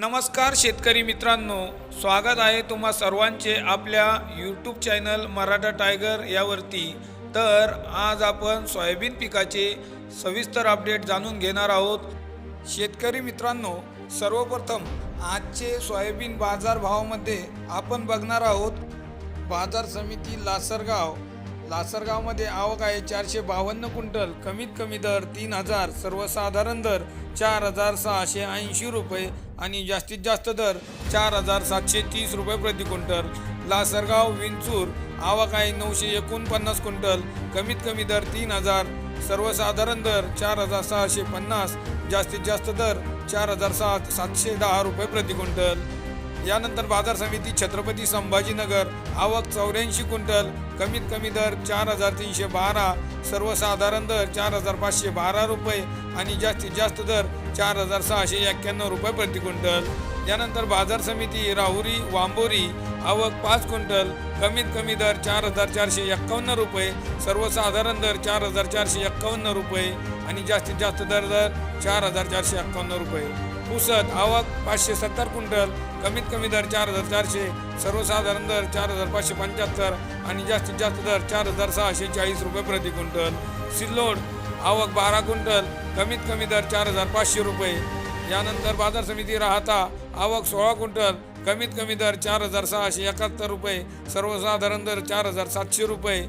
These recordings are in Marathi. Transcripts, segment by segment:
नमस्कार शेतकरी मित्रांनो स्वागत आहे तुम्हा सर्वांचे आपल्या यूट्यूब चॅनल मराठा टायगर यावरती. तर आज आपण सोयाबीन पिकाचे सविस्तर अपडेट जाणून घेणार आहोत. शेतकरी मित्रांनो सर्वप्रथम आजचे सोयाबीन बाजारभावामध्ये आपण बघणार आहोत. बाजार समिती लासरगाव लासरगावमध्ये आवक आहे. चारशे बावन्न क्विंटल. कमीत कमी दर तीन हजार. सर्वसाधारण दर चार हजार सहाशे ऐंशी रुपये आणि जास्तीत जास्त दर चार हजार सातशे तीस रुपये प्रति क्विंटल. लासरगाव विंचूर आवक आहे नऊशे एकोणपन्नास क्विंटल. कमीत कमी दर तीन हजार. सर्वसाधारण दर चार हजार सहाशे पन्नास. जास्तीत जास्त दर चार हजार सहा सातशे दहा रुपये प्रति क्विंटल. यानंतर बाजार समिती छत्रपती संभाजीनगर आवक चौऱ्याऐंशी क्विंटल कमीत कमी दर चार हजार तीनशे बारा सर्वसाधारण दर चार हजार पाचशे बारा रुपये आणि जास्तीत जास्त दर चार हजार सहाशे एक्क्याण्णव रुपये प्रति क्विंटल. यानंतर बाजार समिती राहुरी वांबोरी आवक पाच क्विंटल कमीत कमी दर चार हजार चारशे एक्कावन्न रुपये सर्वसाधारण दर चार हजार चारशे एक्कावन्न रुपये आणि जास्तीत जास्त दर दर चार हजार चारशे एक्कावन्न रुपये. पुसत आवक पाचशे सत्तर क्विंटल कमीत कमी दर चार हजार चारशे सर्वसाधारण दर चार हजार पाचशे पंच्याहत्तर आणि जास्तीत जास्त दर चार हजार सहाशे चाळीस रुपये प्रति क्विंटल. सिल्लोड आवक बारा क्विंटल कमीत कमी दर चार हजार पाचशे रुपये. यानंतर बाजार समिती राहता आवक सोळा क्विंटल कमीत कमी दर चार हजार सहाशे एकाहत्तर रुपये सर्वसाधारण दर चार हजार सातशे रुपये.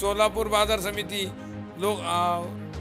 सोलापूर बाजार समिती लोक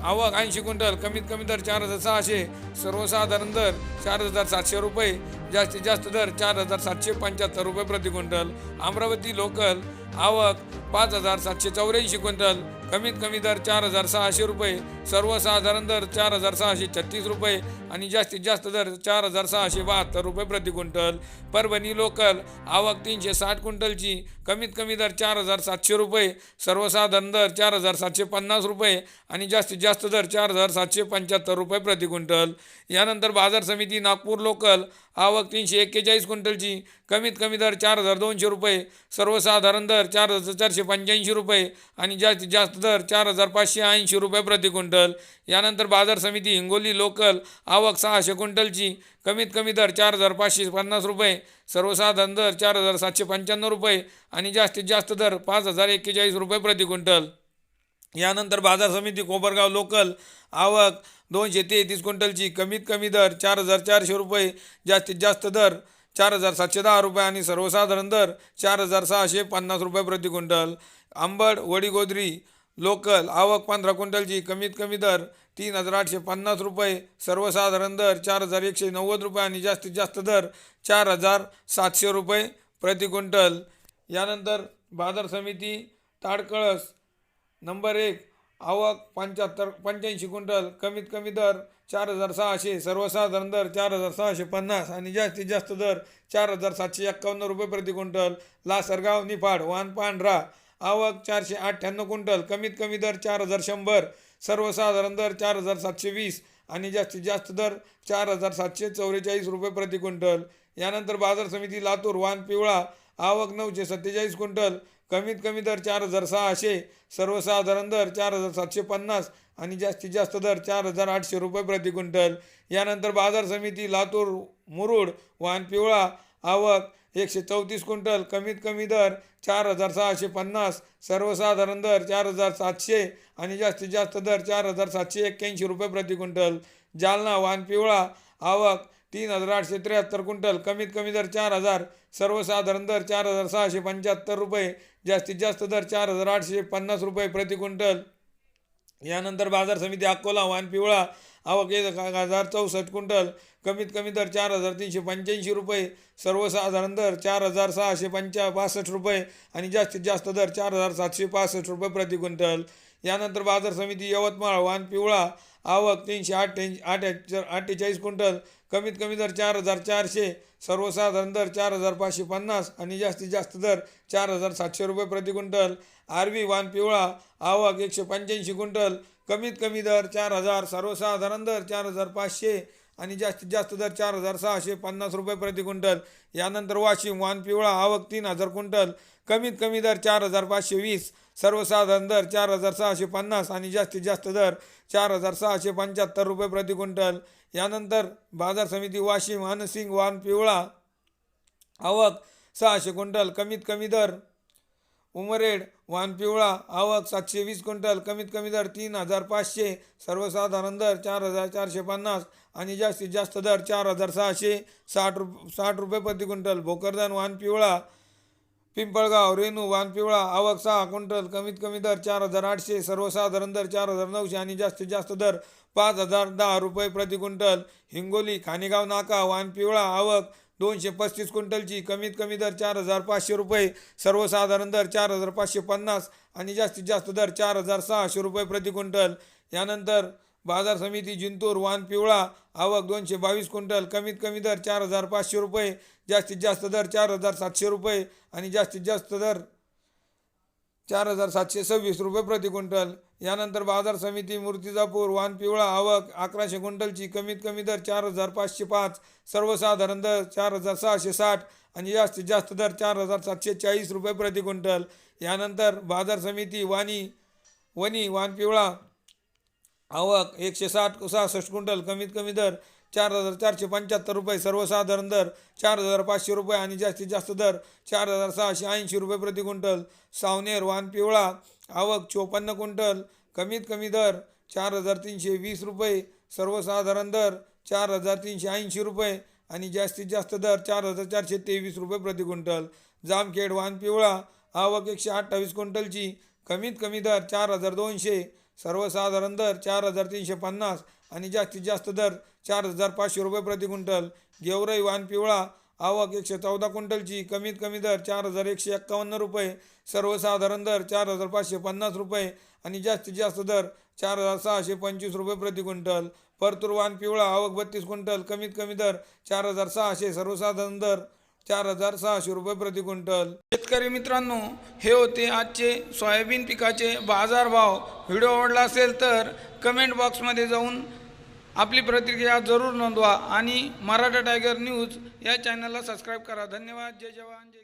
आवक ऐंशी क्विंटल कमीत कमी दर चार हजार सहाशे सर्वसाधारण दर चार हजार सातशे रुपये जास्तीत जास्त दर चार हजार सातशे पंच्याहत्तर रुपये प्रति क्विंटल. अमरावती लोकल आवक पाच हजार सातशे चौऱ्याऐंशी क्विंटल. कमीत कमी दर चार हजार सहाशे रुपये सर्वसाधारण दर चार हजार सहाशे छत्तीस रुपये आणि जास्तीत जास्त दर चार हजार सहाशे बहात्तर रुपये प्रति क्विंटल. परभणी लोकल आवक तीनशे साठ क्विंटलची कमीत कमी दर चार हजार सातशे रुपये सर्वसाधारण दर चार हजार सातशे पन्नास रुपये आणि जास्तीत जास्त दर चार हजार सातशे पंच्याहत्तर रुपये प्रति क्विंटल. यानंतर बाजार समिती नागपूर लोकल आवक तीनशे एक्केचाळीस क्विंटलची कमीत कमी दर चार हजार दोनशे रुपये सर्वसाधारण दर चार हजार चारशे पंच्याऐंशी रुपये आणि जास्तीत जास्त दर चार हजार पाचशे ऐंशी रुपये प्रति क्विंटल. यानंतर बाजार समिती हिंगोली लोकल आवक सहाशे क्विंटलची कमीत कमी दर चार हजार पाचशे पन्नास रुपये सर्वसाधारण दर चार हजार सातशे पंच्याण्णव रुपये आणि जास्तीत जास्त दर पाच हजार एक्केचाळीस रुपये प्रति क्विंटल. यानंतर बाजार समिती कोपरगाव लोकल आवक दोनशे तेहतीस क्विंटलची कमीत कमी दर चार हजार चारशे रुपये जास्तीत जास्त दर चार हजार सातशे दहा रुपये आणि सर्वसाधारण दर चार हजार सहाशे पन्नास रुपये प्रति क्विंटल. आंबड वडीगोद्री लोकल आवक पंधरा क्विंटलची कमीत कमी दर तीन हजार आठशे पन्नास रुपये सर्वसाधारण दर चार हजार एकशे नव्वद रुपये आणि जास्तीत जास्त दर चार हजार सातशे रुपये प्रति क्विंटल. यानंतर बाजार समिती ताडकळस नंबर एक आवक पंच्याहत्तर पंच्याऐंशी क्विंटल कमीत कमी दर चार हजार सहाशे सर्वसाधारण दर चार हजार सहाशे पन्नास आणि जास्तीत जास्त दर चार हजार सातशे एक्कावन्न रुपये प्रति क्विंटल. लासरगाव निफाड वान पांढरा. आवक चारशे अठ्ठ्याण्णव क्विंटल कमीत कमी दर चार हजार शंभर सर्वसाधारण दर चार हजार सातशे वीस आणि जास्तीत जास्त दर चार हजार सातशे चौवेचाळीस रुपये प्रति क्विंटल. यानंतर बाजार समिती लातूर वान पिवळा. आवक नऊशे सत्तेचाळीस क्विंटल कमीत कमी दर चार हजार सहाशे सर्वसाधारण दर चार हजार सातशे पन्नास आणि जास्तीत जास्त दर चार हजार आठशे रुपये प्रति क्विंटल. यानंतर बाजार समिती लातूर मुरुड वाहन पिवळा आवक एकशे चौतीस क्विंटल कमीत कमी दर चार हजार सहाशे पन्नास सर्वसाधारण दर चार हजार सातशे आणि जास्तीत जास्त दर चार हजार सातशे एक्क्याऐंशी रुपये प्रति क्विंटल. जालना वाहन पिवळा आवक तीन हजार आठशे त्र्याहत्तर क्विंटल कमीत कमी दर चार हजार सर्वसाधारण दर चार हजार सहाशे पंच्याहत्तर रुपये जास्तीत जास्त दर चार हजार आठशे पन्नास रुपये प्रति क्विंटल. यानंतर बाजार समिती अकोला वान पिवळा आवक एक हजार चौसष्ट क्विंटल कमीत कमी दर चार हजार तीनशे पंच्याऐंशी रुपये सर्वसाधारण दर चार हजार सहाशे पंचा पासष्ट रुपये आणि जास्तीत जास्त दर चार हजार सातशे पासष्ट रुपये प्रति क्विंटल. यानंतर बाजार समिती यवतमाळ वाहन पिवळा आवक तीनशे अठ्ठ्याऐंशी अठ्ठ्या अठ्ठेचाळीस क्विंटल कमीत कमी दर चार हजार चारशे सर्वसाधारण दर चार हजार पाचशे पन्नास आणि जास्तीत जास्त दर चार हजार सातशे रुपये प्रति क्विंटल. आरवी वान पिवळा आवक एकशे पंच्याऐंशी क्विंटल कमीत कमी दर चार हजार सर्वसाधारण दर चार हजार पाचशे आणि जास्तीत जास्त दर चार हजार सहाशे पन्नास रुपये प्रति क्विंटल. यानंतर वाशिम वान पिवळा आवक तीन हजार क्विंटल. कमीत कमी दर चार हजार पाचशे वीस. सर्वसाधारण दर चार हजार सहाशे पन्नास आणि जास्तीत जास्त दर चार हजार सहाशे पंच्याहत्तर रुपये प्रति क्विंटल. यानंतर बाजार समिती वाशिम अनसिंग वान पिवळा आवक सहाशे क्विंटल. कमीत कमी दर उमरेड वानपिवळा आवक सातशे वीस क्विंटल कमीत कमी दर तीन हजार पाचशे सर्वसाधारण दर चार हजार चारशे पन्नास आणि जास्तीत जास्त दर चार हजार सहाशे साठ रुप साठ रुपये प्रति क्विंटल. भोकरदन वानपिवळा पिंपळगाव रेणू वानपिवळा आवक सहा क्विंटल कमीत कमी दर चार हजार आठशे सर्वसाधारण दर चार हजार नऊशे आणि जास्तीत जास्त दर पाच हजार दहा रुपये प्रति क्विंटल. हिंगोली खानेगाव नाका वानपिवळा आवक दोनशे पस्तीस क्विंटलची कमीत कमी दर चार हजार पाचशे रुपये सर्वसाधारण दर चार हजार पाचशे पन्नास आणि जास्तीत जास्त दर चार हजार सहाशे रुपये प्रति क्विंटल. यानंतर बाजार समिती जिंतूर वान पिवळा आवक दोनशे बावीस क्विंटल कमीत कमी दर चार हजार पाचशे रुपये जास्तीत जास्त दर चार हजार सातशे रुपये आणि जास्तीत जास्त दर चार हजार सातशे सव्वीस रुपये प्रति क्विंटल. यानंतर बाजार समिती मूर्तिजापूर वान पिवळा आवक अकराशे क्विंटलची कमीत कमी दर चार हजार पाचशे पाच सर्वसाधारण दर चार हजार सहाशे साठ आणि जास्तीत जास्त दर चार हजार सातशे चाळीस रुपये प्रति क्विंटल. यानंतर बाजार समिती वाणी वणी वान पिवळा आवक एकशे साठ सहासष्ट क्विंटल कमीत कमी दर चार हजार चारशे पंच्याहत्तर रुपये सर्वसाधारण दर चार हजार पाचशे रुपये आणि जास्तीत जास्त दर चार हजार सहाशे ऐंशी रुपये प्रति क्विंटल सावनेर वान पिवळा आवक चोपन्न क्विंटल कमीत कमी दर चार हजार तीनशे वीस रुपये सर्वसाधारण दर चार हजार तीनशे ऐंशी रुपये आणि जास्तीत जास्त दर चार हजार चारशे तेवीस रुपये प्रति क्विंटल. जामखेड वान पिवळा आवक एकशे अठ्ठावीस क्विंटलची कमीत कमी दर चार हजार दोनशे सर्वसाधारण दर चार हजार तीनशे पन्नास आणि जास्तीत जास्त दर चार हजार पाचशे रुपये प्रति क्विंटल. गेवराई वान पिवळा आवक एकशे चौदा क्विंटलची कमीत कमी दर चार हजार एकशे एक्कावन्न रुपये. सर्वसाधारण दर चार हजार पाचशे पन्नास रुपये आणि जास्तीत जास्त दर चार हजार सहाशे पंचवीस रुपये प्रति क्विंटल. परतूर वान पिवळा आवक बत्तीस क्विंटल कमीत कमी दर चार हजार सहाशे. सर्वसाधारण दर चार हजार सहाशे रुपये प्रति क्विंटल. शेतकरी मित्रांनो हे होते आजचे सोयाबीन पिकाचे बाजारभाव व्हिडिओ आवडला असेल तर कमेंट बॉक्समध्ये जाऊन आपली प्रतिक्रिया जरूर नोंदवा. आणि मराठा टायगर न्यूज या चॅनलला सबस्क्राईब करा. धन्यवाद. जय जवान. जय